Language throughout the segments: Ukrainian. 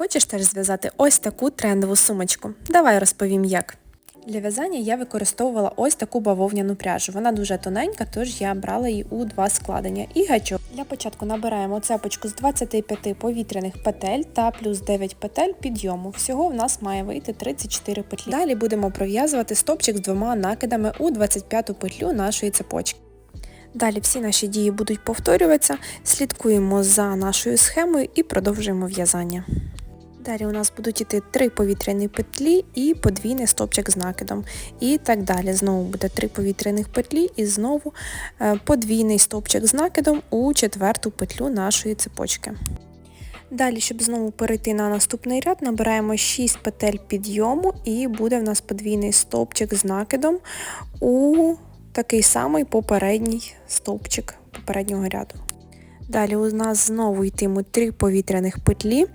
Хочеш теж зв'язати ось таку трендову сумочку? Давай розповім як. Для в'язання я використовувала ось таку бавовняну пряжу. Вона дуже тоненька, тож я брала її у два складення. І гачок. Для початку набираємо цепочку з 25 повітряних петель та плюс 9 петель підйому. Всього в нас має вийти 34 петлі. Далі будемо пров'язувати стопчик з двома накидами у 25 петлю нашої цепочки. Далі всі наші дії будуть повторюватися, слідкуємо за нашою схемою і продовжуємо в'язання. Далі у нас будуть іти три повітряні петлі і подвійний стопчик з накидом. І так далі. Знову буде три повітряних петлі і знову е, подвійний стопчик з накидом у четверту петлю нашої цепочки. Далі, щоб знову перейти на наступний ряд, набираємо 6 петель підйому і буде в нас подвійний стовпчик з накидом у такий самий попередній стовпчик попереднього ряду. Далі у нас знову йтимуть 3 повітряних петлі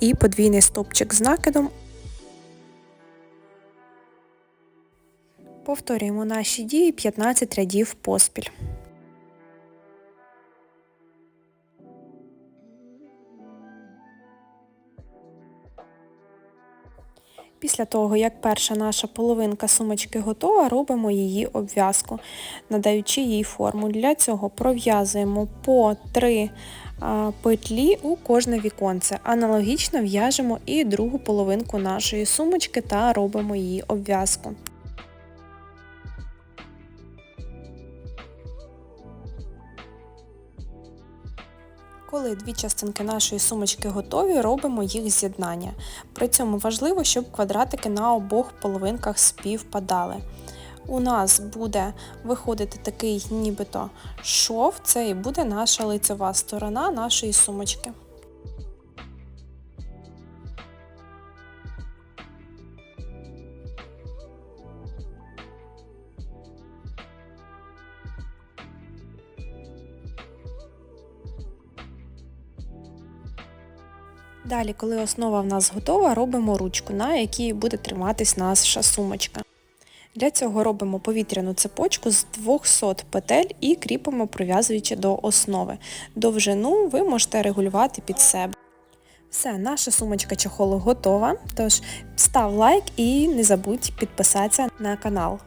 і подвійний стовпчик з накидом. Повторюємо наші дії 15 рядів поспіль. Після того, як перша наша половинка сумочки готова, робимо її обв'язку, надаючи їй форму. Для цього пров'язуємо по 3 петлі у кожне віконце. Аналогічно в'яжемо і другу половинку нашої сумочки та робимо її обв'язку. Коли дві частинки нашої сумочки готові, робимо їх з'єднання. При цьому важливо, щоб квадратики на обох половинках співпадали. У нас буде виходити такий нібито шов, це і буде наша лицева сторона нашої сумочки. Далі, коли основа в нас готова, робимо ручку, на якій буде триматись наша сумочка. Для цього робимо повітряну цепочку з 200 петель і кріпимо, прив'язуючи до основи. Довжину ви можете регулювати під себе. Все, наша сумочка чохолу готова, тож став лайк і не забудь підписатися на канал.